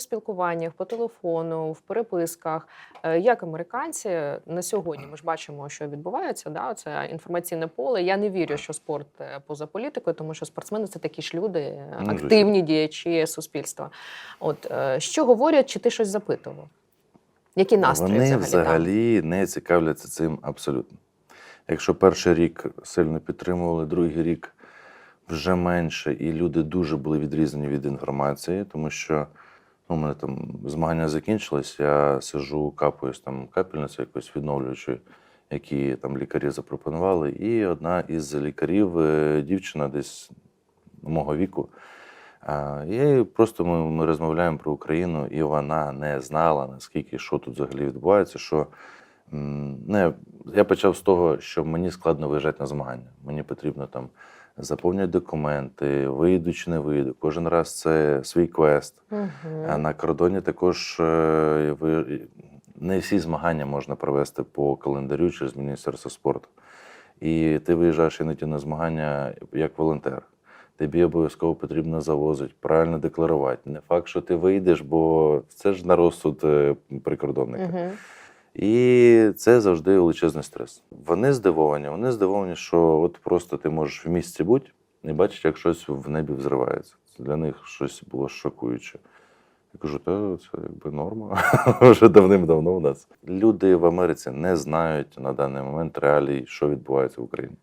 спілкуваннях по телефону, в переписках, е, як американці на сьогодні ми ж бачимо, що відбувається. Да, це інформаційне поле. Я не вірю, що спорт е, поза політикою, тому що спортсмени це такі ж люди, е, Ну, активні діячі суспільства. От що говорять, чи ти щось запитував? Які настрої Вони взагалі? взагалі, не цікавляться цим абсолютно. Якщо перший рік сильно підтримували, другий рік вже менше, і люди дуже були відрізані від інформації, тому що у мене там змагання закінчились, я сижу, капаюсь там капельницю якось відновлюючи, які там лікарі запропонували. І одна із лікарів, е, дівчина десь мого віку, І просто ми, ми розмовляємо про Україну, і вона не знала, наскільки що тут взагалі відбувається. Що не, я почав з того, що мені складно виїжджати на змагання. Мені потрібно там заповнювати документи, вийду чи не вийду. Кожен раз це свій квест. А на кордоні також е, не всі змагання можна провести по календарю через Міністерство спорту. І ти виїжджаєш іноді на змагання як волонтер. Тобі обов'язково потрібно завозити, правильно декларувати. Не факт, що ти вийдеш, бо це ж на розсуд е, прикордонника. Мгм. І це завжди величезний стрес. Вони здивовані. Вони здивовані, що от просто ти можеш в місці бути і бачиш, як щось в небі взривається. Для них щось було шокуюче. Я кажу, та це якби норма. Вже давним-давно у нас. Люди в Америці не знають на даний момент реалій, що відбувається в Україні.